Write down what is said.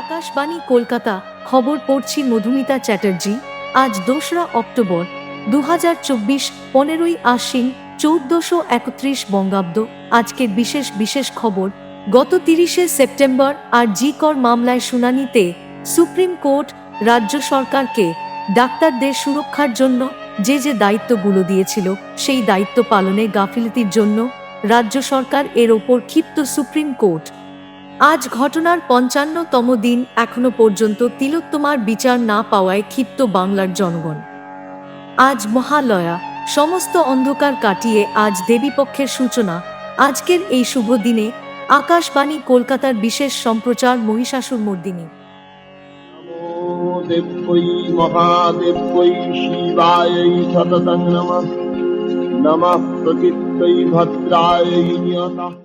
আকাশবাণী কলকাতা, খবর পড়ছি মধুমিতা চ্যাটার্জি। আজ দোসরা অক্টোবর দু হাজার চব্বিশ, পনেরোই আশ্বিন, চৌদ্দশো একত্রিশ বঙ্গাব্দ। আজকের বিশেষ বিশেষ খবর, গত তিরিশে সেপ্টেম্বর আর জি কর মামলায় শুনানিতে সুপ্রিম কোর্ট, রাজ্য সরকারকে ডাক্তারদের সুরক্ষার জন্য যে যে দায়িত্বগুলো দিয়েছিল, সেই দায়িত্ব পালনে গাফিলতির জন্য রাজ্য সরকার এর ওপর ক্ষিপ্ত সুপ্রিম কোর্ট। আজ ঘটনার পঞ্চান্নতম দিন এখনও পর্যন্ত তিলোত্তমার বিচার না পাওয়ায় ক্ষিপ্ত বাংলার জনগণ। আজ মহালয়া, সমস্ত অন্ধকার কাটিয়ে আজ দেবীপক্ষের সূচনা। আজকের এই শুভ দিনে আকাশবাণী কলকাতার বিশেষ সম্প্রচার মহিষাসুর মর্দিনী। দেব্যৈ শিবায় সততং নম। নম প্রকৃত प्रकृत्यै भद्रायै नियतः